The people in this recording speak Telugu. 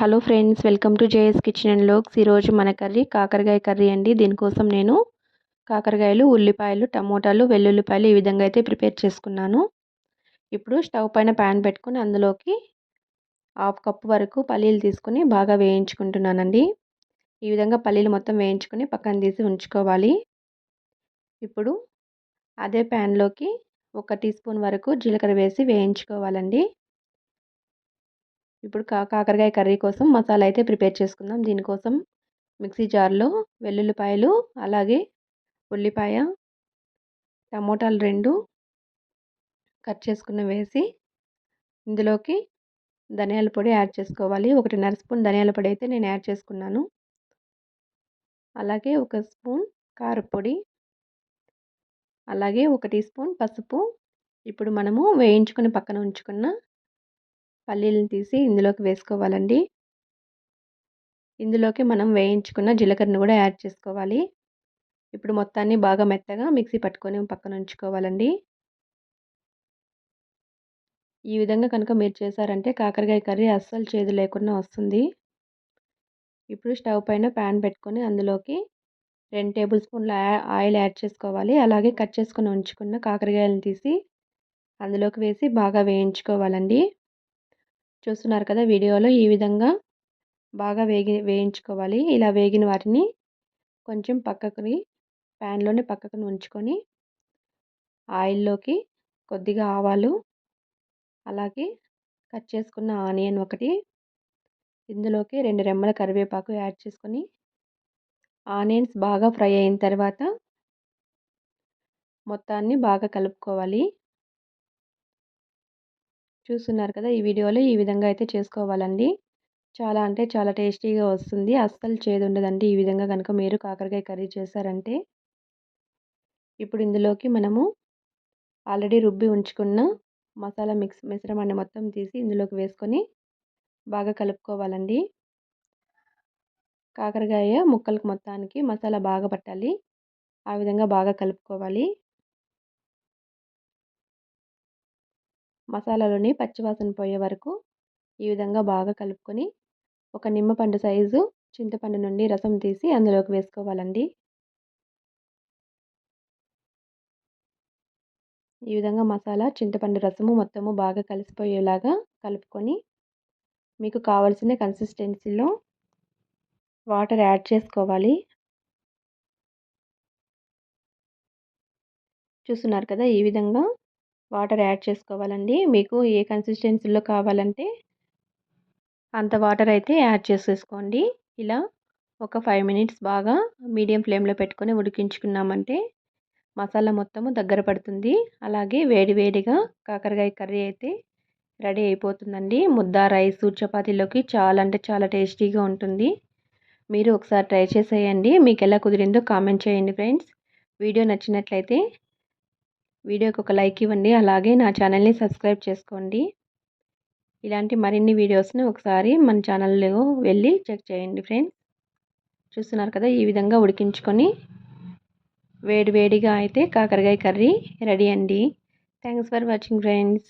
Hello friends welcome to JS kitchen and vlogs. ఈరోజు మన కర్రీ కాకరకాయ కర్రీ అండి. దీనికోసం నేను కాకరకాయలు ఉల్లిపాయలు టమోటాలు వెల్లుల్లిపాయలు ఈ విధంగా అయితే ప్రిపేర్ చేసుకున్నాను. ఇప్పుడు స్టవ్ పైన ప్యాన్ పెట్టుకుని అందులోకి హాఫ్ కప్ వరకు పల్లీలు తీసుకుని బాగా వేయించుకుంటున్నానండి. ఈ విధంగా పల్లీలు మొత్తం వేయించుకొని పక్కన తీసి ఉంచుకోవాలి. ఇప్పుడు అదే ప్యాన్లోకి ఒక టీ స్పూన్ వరకు జీలకర్ర వేసి వేయించుకోవాలండి. ఇప్పుడు కా కాకరకాయ కర్రీ కోసం మసాలా అయితే ప్రిపేర్ చేసుకుందాం. దీనికోసం మిక్సీ జార్లో వెల్లుల్లిపాయలు అలాగే ఉల్లిపాయ టమోటాలు రెండు కట్ చేసుకుని వేసి ఇందులోకి ధనియాల పొడి యాడ్ చేసుకోవాలి. ఒకటిన్నర స్పూన్ ధనియాల పొడి అయితే నేను యాడ్ చేసుకున్నాను. అలాగే ఒక స్పూన్ కారపొడి అలాగే ఒక టీ స్పూన్ పసుపు. ఇప్పుడు మనము వేయించుకుని పక్కన ఉంచుకున్న పల్లీలను తీసి ఇందులోకి వేసుకోవాలండి. ఇందులోకి మనం వేయించుకున్న జీలకర్రను కూడా యాడ్ చేసుకోవాలి. ఇప్పుడు మొత్తాన్ని బాగా మెత్తగా మిక్సీ పట్టుకొని పక్కన ఉంచుకోవాలండి. ఈ విధంగా కనుక మీరు చేశారంటే కాకరకాయ కర్రీ అస్సలు చేదు లేకుండా వస్తుంది. ఇప్పుడు స్టవ్ పైన ప్యాన్ పెట్టుకొని అందులోకి రెండు టేబుల్ స్పూన్ల ఆయిల్ యాడ్ చేసుకోవాలి. అలాగే కట్ చేసుకుని ఉంచుకున్న కాకరకాయలను తీసి అందులోకి వేసి బాగా వేయించుకోవాలండి. చూస్తున్నారు కదా వీడియోలో ఈ విధంగా బాగా వేగి వేయించుకోవాలి. ఇలా వేగిన వాటిని కొంచెం పక్కకుని ప్యాన్లోనే పక్కకుని ఉంచుకొని ఆయిల్లోకి కొద్దిగా ఆవాలు అలాగే కట్ చేసుకున్న ఆనియన్ ఒకటి ఇందులోకి రెండు రెమ్మల కరివేపాకు యాడ్ చేసుకొని ఆనియన్స్ బాగా ఫ్రై అయిన తర్వాత మొత్తాన్ని బాగా కలుపుకోవాలి. చూస్తున్నారు కదా! ఈ వీడియోలో ఈ విధంగా అయితే చేసుకోవాలండి. చాలా అంటే చాలా టేస్టీగా వస్తుంది. అస్సలు చేదు ఉండదండి ఈ విధంగా కనుక మీరు కాకరకాయ కర్రీ చేశారంటే. ఇప్పుడు ఇందులోకి మనము ఆల్రెడీ రుబ్బి ఉంచుకున్న మసాలా మిక్స్ మిశ్రమాన్ని మొత్తం తీసి ఇందులోకి వేసుకొని బాగా కలుపుకోవాలండి. కాకరకాయ ముక్కలకు మొత్తానికి మసాలా బాగా పట్టాలి. ఆ విధంగా బాగా కలుపుకోవాలి. మసాలాలోని పచ్చివాసన పోయే వరకు ఈ విధంగా బాగా కలుపుకొని ఒక నిమ్మపండు సైజు చింతపండు నుండి రసం తీసి అందులోకి వేసుకోవాలండి. ఈ విధంగా మసాలా చింతపండు రసము మొత్తము బాగా కలిసిపోయేలాగా కలుపుకొని మీకు కావలసిన కన్సిస్టెన్సీలో వాటర్ యాడ్ చేసుకోవాలి. చూస్తున్నారు కదా ఈ విధంగా వాటర్ యాడ్ చేసుకోవాలండి. మీకు ఏ కన్సిస్టెన్సీలో కావాలంటే అంత వాటర్ అయితే యాడ్ చేసేసుకోండి. ఇలా ఒక ఫైవ్ మినిట్స్ బాగా మీడియం ఫ్లేమ్లో పెట్టుకొని ఉడికించుకున్నామంటే మసాలా మొత్తము దగ్గర పడుతుంది. అలాగే వేడివేడిగా కాకరకాయ కర్రీ అయితే రెడీ అయిపోతుందండి. ముద్ద రైస్ చపాతీలోకి చాలా అంటే చాలా టేస్టీగా ఉంటుంది. మీరు ఒకసారి ట్రై చేసేయండి. మీకు ఎలా కుదిరిందో కామెంట్ చేయండి ఫ్రెండ్స్. వీడియో నచ్చినట్లయితే వీడియోకి ఒక లైక్ ఇవ్వండి. అలాగే నా ఛానల్ని సబ్స్క్రైబ్ చేసుకోండి. ఇలాంటి మరిన్ని వీడియోస్ని ఒకసారి మన ఛానల్లో వెళ్ళి చెక్ చేయండి ఫ్రెండ్స్. చూస్తున్నారు కదా ఈ విధంగా ఉడికించుకొని వేడి వేడిగా అయితే కాకరకాయ కర్రీ రెడీ అండి. Thanks for watching friends.